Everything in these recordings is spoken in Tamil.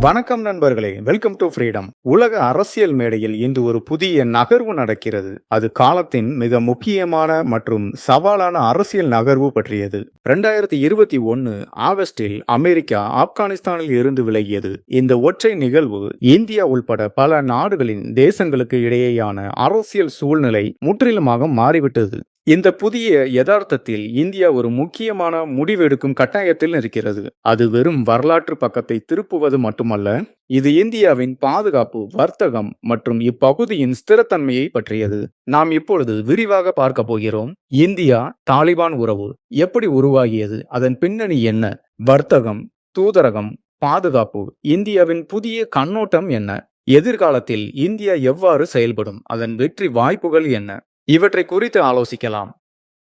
வணக்கம் நண்பர்களே வெல்கம் டு ஃப்ரீடம் உலக அரசியல் மேடையில் இன்று ஒரு புதிய நகர்வு நடக்கிறது. அது காலத்தின் மிக முக்கியமான மற்றும் சவாலான அரசியல் நகர்வு பற்றியது. ரெண்டாயிரத்தி இருபத்தி ஒன்னு ஆகஸ்டில் அமெரிக்கா ஆப்கானிஸ்தானில் இருந்து விலகியது. இந்த ஒற்றை நிகழ்வு இந்தியா உள்பட பல நாடுகளின் தேசங்களுக்கு இடையேயான அரசியல் சூழ்நிலை முற்றிலுமாக மாறிவிட்டது. இந்த புதிய யதார்த்தத்தில் இந்தியா ஒரு முக்கியமான முடிவெடுக்கும் கட்டாயத்தில் இருக்கிறது. அது வெறும் வரலாற்று பக்கத்தை திருப்புவது மட்டுமல்ல இது இந்தியாவின் பாதுகாப்பு வர்த்தகம் மற்றும் இப்பகுதியின் ஸ்திரத்தன்மையை பற்றியது. நாம் இப்பொழுது விரிவாக பார்க்க போகிறோம். இந்தியா தாலிபான் உறவு எப்படி உருவாகியது? அதன் பின்னணி என்ன? வர்த்தகம் தூதரகம் பாதுகாப்பு இந்தியாவின் புதிய கண்ணோட்டம் என்ன? எதிர்காலத்தில் இந்தியா எவ்வாறு செயல்படும்? அதன் வெற்றி வாய்ப்புகள் என்ன? இவற்றை குறித்து ஆலோசிக்கலாம்.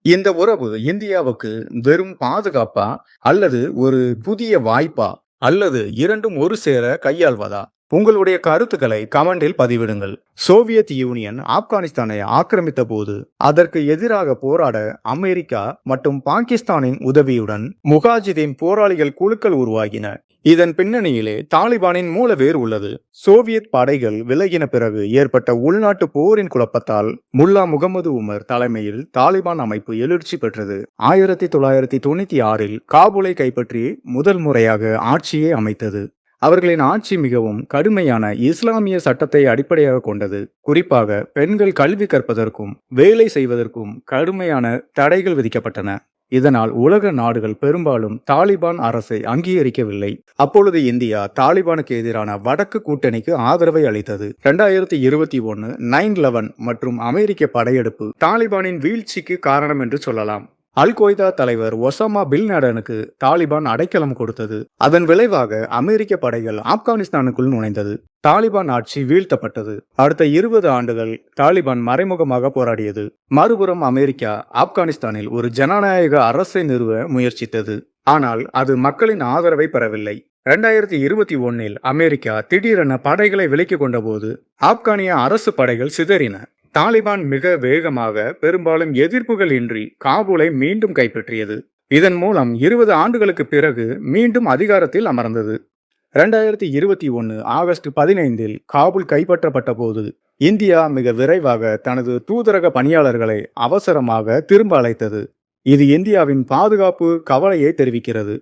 இந்த உறவு இந்தியாவுக்கு வெறும் பாதுகாப்பா அல்லது ஒரு புதிய வாய்ப்பா அல்லது இரண்டும் ஒரு சேர கையாள்வதா? உங்களுடைய கருத்துக்களை கமெண்டில் பதிவிடுங்கள். சோவியத் யூனியன் ஆப்கானிஸ்தானை ஆக்கிரமித்த போது அதற்கு எதிராக போராட அமெரிக்கா மற்றும் பாகிஸ்தானின் உதவியுடன் முகாஜிதீன் போராளிகள் குழுக்கள் உருவாகின. இதன் பின்னணியிலே தாலிபானின் மூலவேர் உள்ளது. சோவியத் படைகள் விலகின பிறகு ஏற்பட்ட உள்நாட்டு போரின் குழப்பத்தால் முல்லா முகமது உமர் தலைமையில் தாலிபான் அமைப்பு எழுச்சி பெற்றது. ஆயிரத்தி தொள்ளாயிரத்தி தொண்ணூத்தி ஆறில் காபூலை கைப்பற்றி முதல் முறையாக ஆட்சியை அமைத்தது. அவர்களின் ஆட்சி மிகவும் கடுமையான இஸ்லாமிய சட்டத்தை அடிப்படையாக கொண்டது. குறிப்பாக பெண்கள் கல்வி கற்பதற்கும் வேலை செய்வதற்கும் கடுமையான தடைகள் விதிக்கப்பட்டன. இதனால் உலக நாடுகள் பெரும்பாலும் தாலிபான் அரசை அங்கீகரிக்கவில்லை. அப்பொழுது இந்தியா தாலிபானுக்கு எதிரான வடக்கு கூட்டணிக்கு ஆதரவை அளித்தது. இரண்டாயிரத்தி இருபத்தி ஒன்னு நைன் லெவன் மற்றும் அமெரிக்க படையெடுப்பு தாலிபானின் வீழ்ச்சிக்கு காரணம் என்று சொல்லலாம். அல் கொய்தா தலைவர் ஒசாமா பில் லேடனுக்கு தாலிபான் அடைக்கலம் கொடுத்தது. அதன் விளைவாக அமெரிக்க படைகள் ஆப்கானிஸ்தானுக்குள் நுழைந்தது. தாலிபான் ஆட்சி வீழ்த்தப்பட்டது. அடுத்த இருபது ஆண்டுகள் தாலிபான் மறைமுகமாக போராடியது. மறுபுறம் அமெரிக்கா ஆப்கானிஸ்தானில் ஒரு ஜனநாயக அரசை நிறுவ முயற்சித்தது. ஆனால் அது மக்களின் ஆதரவை பெறவில்லை. இரண்டாயிரத்தி இருபத்தி ஒன்னில் அமெரிக்கா திடீரென படைகளை விலக்கிக் கொண்டபோது ஆப்கானிய அரசு படைகள் சிதறின. தாலிபான் மிக வேகமாக பெரும்பாலும் எதிர்ப்புகள் இன்றி காபூலை மீண்டும் கைப்பற்றியது. இதன் மூலம் இருபது ஆண்டுகளுக்கு பிறகு மீண்டும் அதிகாரத்தில் அமர்ந்தது. இரண்டாயிரத்தி இருபத்தி ஒன்று ஆகஸ்ட் பதினைந்தில் காபூல் கைப்பற்றப்பட்ட போது இந்தியா மிக விரைவாக தனது தூதரக பணியாளர்களை அவசரமாக திரும்ப அழைத்தது. இது இந்தியாவின் பாதுகாப்பு கவலையை தெரிவிக்கிறது.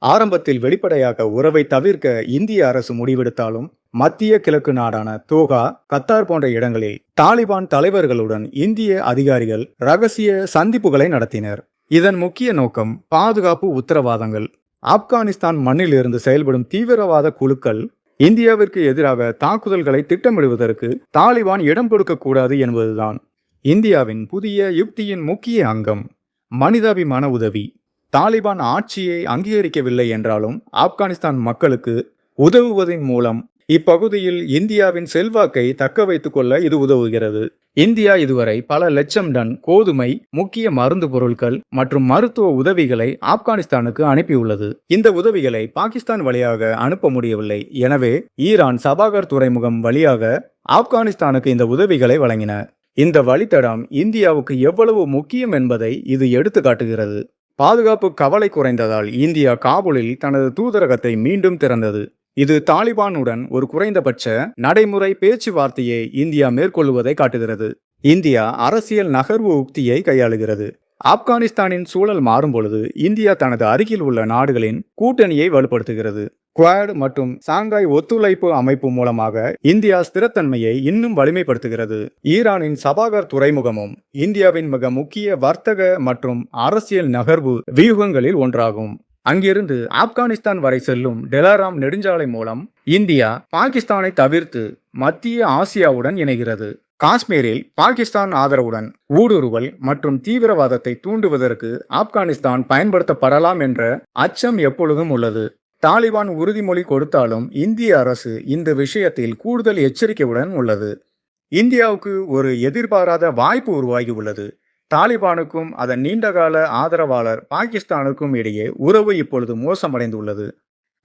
ஆரம்பத்தில் வெளிப்படையாக உறவை தவிர்க்க இந்திய அரசு முடிவெடுத்தாலும் மத்திய கிழக்கு நாடான தோகா கத்தார் போன்ற இடங்களில் தாலிபான் தலைவர்களுடன் இந்திய அதிகாரிகள் ரகசிய சந்திப்புகளை நடத்தினர். இதன் முக்கிய நோக்கம் பாதுகாப்பு உத்தரவாதங்கள். ஆப்கானிஸ்தான் மண்ணில் இருந்து செயல்படும் தீவிரவாத குழுக்கள் இந்தியாவிற்கு எதிராக தாக்குதல்களை திட்டமிடுவதற்கு தாலிபான் இடம் கொடுக்கக்கூடாது என்பதுதான் இந்தியாவின் புதிய யுக்தியின் முக்கிய அங்கம். மனிதாபிமான உதவி. தாலிபான் ஆட்சியை அங்கீகரிக்கவில்லை என்றாலும் ஆப்கானிஸ்தான் மக்களுக்கு உதவுவதன் மூலம் இப்பகுதியில் இந்தியாவின் செல்வாக்கை தக்க வைத்துக் கொள்ள இது உதவுகிறது. இந்தியா இதுவரை பல லட்சம் டன் கோதுமை முக்கிய மருந்து பொருட்கள் மற்றும் மருத்துவ உதவிகளை ஆப்கானிஸ்தானுக்கு அனுப்பியுள்ளது. இந்த உதவிகளை பாகிஸ்தான் வழியாக அனுப்ப முடியவில்லை. எனவே ஈரான் சபாகர் துறைமுகம் வழியாக ஆப்கானிஸ்தானுக்கு இந்த உதவிகளை வழங்கின. இந்த வழித்தடம் இந்தியாவுக்கு எவ்வளவு முக்கியம் என்பதை இது எடுத்து காட்டுகிறது பாதுகாப்பு கவலை குறைந்ததால் இந்தியா காபூலில் தனது தூதரகத்தை மீண்டும் திறந்தது. இது தாலிபானுடன் ஒரு குறைந்தபட்ச நடைமுறை பேச்சுவார்த்தையை இந்தியா மேற்கொள்வதை காட்டுகிறது. இந்தியா அரசியல் நகர்வு உக்தியை கையாளுகிறது. ஆப்கானிஸ்தானின் சூழல் மாறும் பொழுது இந்தியா தனது அருகில் உள்ள நாடுகளின் கூட்டணியை வலுப்படுத்துகிறது. குவாட் மற்றும் சாங்காய் ஒத்துழைப்பு அமைப்பு மூலமாக இந்தியா ஸ்திரத்தன்மையை இன்னும் வலிமைப்படுத்துகிறது. ஈரானின் சபாகர் துறைமுகமும் இந்தியாவின் மிக முக்கிய வர்த்தக மற்றும் அரசியல் நகர்வு வியூகங்களில் ஒன்றாகும். அங்கிருந்து ஆப்கானிஸ்தான் வரை செல்லும் டெலாராம் நெடுஞ்சாலை மூலம் இந்தியா பாகிஸ்தானை தவிர்த்து மத்திய ஆசியாவுடன் இணைகிறது. காஷ்மீரில் பாகிஸ்தான் ஆதரவுடன் ஊடுருவல் மற்றும் தீவிரவாதத்தை தூண்டுவதற்கு ஆப்கானிஸ்தான் பயன்படுத்தப்படலாம் என்ற அச்சம் எப்பொழுதும் உள்ளது. தாலிபான் உறுதிமொழி கொடுத்தாலும் இந்திய அரசு இந்த விஷயத்தில் கூடுதல் எச்சரிக்கையுடன் உள்ளது. இந்தியாவுக்கு ஒரு எதிர்பாராத வாய்ப்பு உருவாகி உள்ளது. தாலிபானுக்கும் அதன் நீண்டகால ஆதரவாளர் பாகிஸ்தானுக்கும் இடையே உறவு இப்பொழுது மோசமடைந்துள்ளது.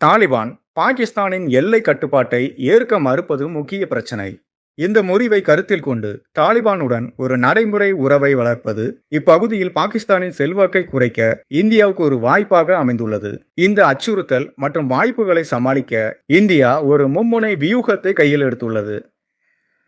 தாலிபான் பாகிஸ்தானின் எல்லை கட்டுப்பாட்டை ஏற்க மறுப்பது முக்கிய பிரச்சினை. இந்த முறிவை கருத்தில் கொண்டு தாலிபானுடன் ஒரு நடைமுறை உறவை வளர்ப்பது இப்பகுதியில் பாகிஸ்தானின் செல்வாக்கை குறைக்க இந்தியாவுக்கு ஒரு வாய்ப்பாக அமைந்துள்ளது. இந்த அச்சுறுத்தல் மற்றும் வாய்ப்புகளை சமாளிக்க இந்தியா ஒரு மும்முனை வியூகத்தை கையில் எடுத்துள்ளது.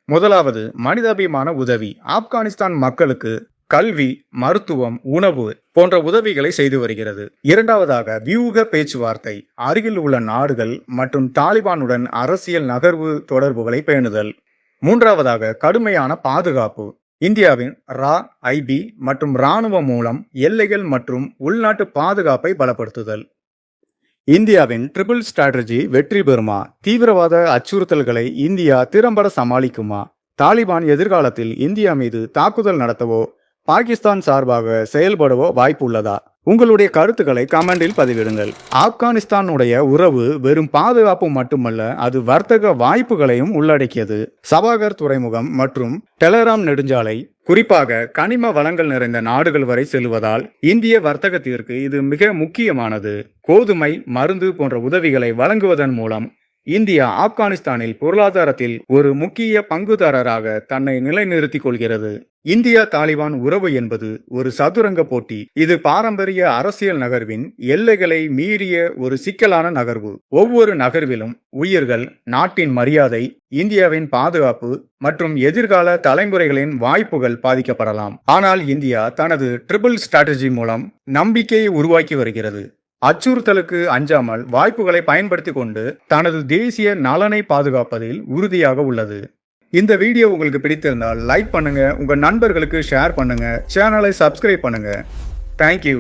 முதலாவது மனிதாபிமான உதவி. ஆப்கானிஸ்தான் மக்களுக்கு கல்வி மருத்துவம் உணவு போன்ற உதவிகளை செய்து வருகிறது. இரண்டாவதாக வியூக பேச்சுவார்த்தை. அருகில் உள்ள நாடுகள் மற்றும் தாலிபானுடன் அரசியல் நகர்வு தொடர்புகளை பேணுதல். மூன்றாவதாக கடுமையான பாதுகாப்பு. இந்தியாவின் ரா ஐபி மற்றும் இராணுவம் மூலம் எல்லைகள் மற்றும் உள்நாட்டு பாதுகாப்பை பலப்படுத்துதல். இந்தியாவின் ட்ரிபிள் ஸ்ட்ராட்டஜி வெற்றி பெறுமா? தீவிரவாத அச்சுறுத்தல்களை இந்தியா திறம்பட சமாளிக்குமா? தாலிபான் எதிர்காலத்தில் இந்தியா மீது தாக்குதல் நடத்தவோ பாகிஸ்தான் சார்பாக செயல்படவோ வாய்ப்பு உள்ளதா உங்களுடைய கருத்துக்களை கமெண்டில் பதிவிடுங்கள். ஆப்கானிஸ்தானுடைய உறவு வெறும் பாதுகாப்பு மட்டுமல்ல அது வர்த்தக வாய்ப்புகளையும் உள்ளடக்கியது. சபாகர் துறைமுகம் மற்றும் டெலராம் நெடுஞ்சாலை குறிப்பாக கனிம வளங்கள் நிறைந்த நாடுகள் வரை செல்வதால் இந்திய வர்த்தகத்திற்கு இது மிக முக்கியமானது. கோதுமை மருந்து போன்ற உதவிகளை வழங்குவதன் மூலம் இந்தியா ஆப்கானிஸ்தானில் பொருளாதாரத்தில் ஒரு முக்கிய பங்குதாரராக தன்னை நிலைநிறுத்திக் கொள்கிறது. இந்தியா தாலிபான் உறவு என்பது ஒரு சதுரங்க போட்டி. இது பாரம்பரிய அரசியல் நகர்வின் எல்லைகளை மீறிய ஒரு சிக்கலான நகர்வு. ஒவ்வொரு நகர்விலும் உயிர்கள் நாட்டின் மரியாதை இந்தியாவின் பாதுகாப்பு மற்றும் எதிர்கால தலைமுறைகளின் வாய்ப்புகள் பாதிக்கப்படலாம். ஆனால் இந்தியா தனது ட்ரிபிள் ஸ்ட்ராட்டஜி மூலம் நம்பிக்கையை உருவாக்கி வருகிறது. அச்சுறுத்தலுக்கு அஞ்சாமல் வாய்ப்புகளை பயன்படுத்தி கொண்டு தனது தேசிய நலனை பாதுகாப்பதில் உறுதியாக உள்ளது. இந்த வீடியோ உங்களுக்கு பிடித்திருந்தால் லைக் பண்ணுங்க உங்க நண்பர்களுக்கு ஷேர் பண்ணுங்க சேனலை சப்ஸ்கிரைப் பண்ணுங்க. தேங்க்யூ